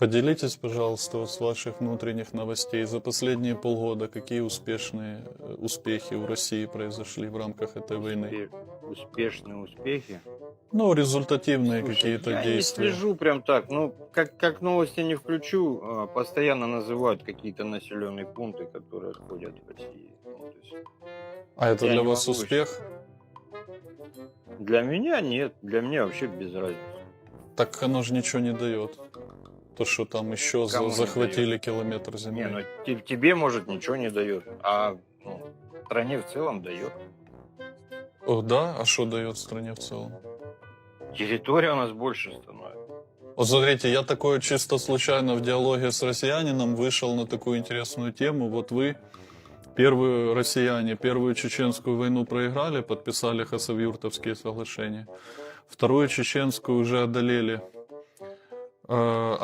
Поделитесь, пожалуйста, вот с ваших внутренних новостей. За последние полгода какие успешные э, успехи у России произошли в рамках этой войны? Успе- Успешные успехи. Ну, результативные какие-то я действия. не слежу прям так. Ну, как, как новости не включу, а, постоянно называют какие-то населенные пункты, которые отходят в России. Ну, есть А это Я для вас могу успех? для меня нет, для меня вообще без разницы. Так оно же ничего не дает. То, что там еще за- Кому не захватили километр Не, земли. ну те- тебе, может, ничего не дает, а ну, стране в целом дает. О, да? А что дает стране в целом? Территория у нас больше становится. Вот смотрите, я такое чисто случайно в диалоге с россиянином вышел на такую интересную тему. Вот вы, первые россияне, первую чеченскую войну проиграли, подписали Хасавюртовские соглашения. Вторую чеченскую уже одолели. Э,